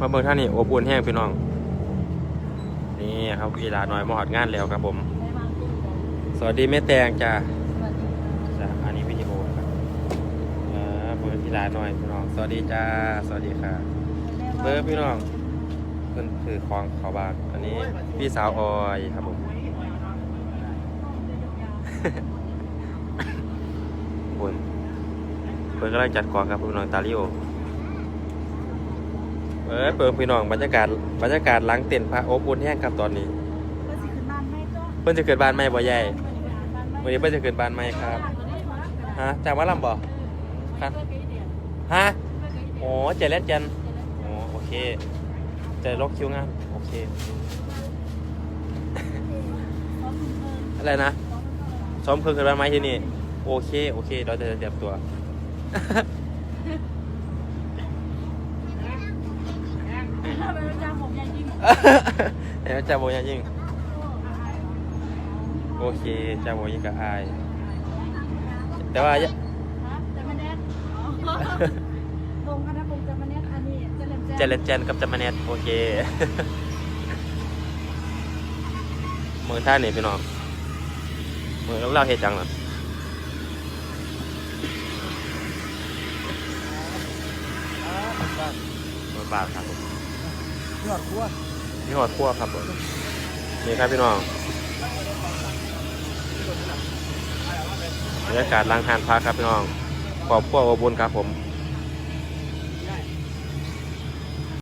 มาเบิ่งท่านนี่อบอุ่นแห้งพี่น้อง นี่ครับเวลาน้อยมาหอดงานแล้วครับผม สวัสดีแม่แตงจ้าจ้าอันนี้วิดีโอครับเออเบอร์พี่ลาหน่อยพี่น้อง สวัสดีจ้า สวัสดีค่ะเบอร์พี่น้องเพิ่นคือคลองเขาบางอันนี้พี่สาวออยครับผมคุณเพิ่นกำลังจัดกองครับพี่น้องตาลิโอ เออเปิดพี่น้องบรรยากาศบรรยากาศหล้างเต็นท์พระอบอุ่นแห้งครับตอนนี้เพิ่นจะเกิดบ้านใหม่บ่ใหญ่วันนี้เพิ่นจะเกิดบ้านใหม่ครับฮะจากวัดลำบ่ครับฮะโอ้เจริญจันทร์โอ้โอเคเจะล็อกคิวงานโอเค อะไรนะซ้อมเครื่องเกิดบ้านใหม่ที่นี่โอเคโอเคเราจะเตรียมตัว เดี๋ยวจะโบยงยิ่ง โอเคจะโบยิงกับอาย แต่ว่าอย่าเจริญเจนกับจามาเนตโอเคมือท่านี่พี่น้องมือเราเล่าเหตุจังเหรอมือบาทครับผม ยอดขั้ว นี่หอดพั่วครับผมนี่ครับพี่น้องบรรยากาศลางทานพักครับพี่น้องขอบพั่วอบอุ่นครับผม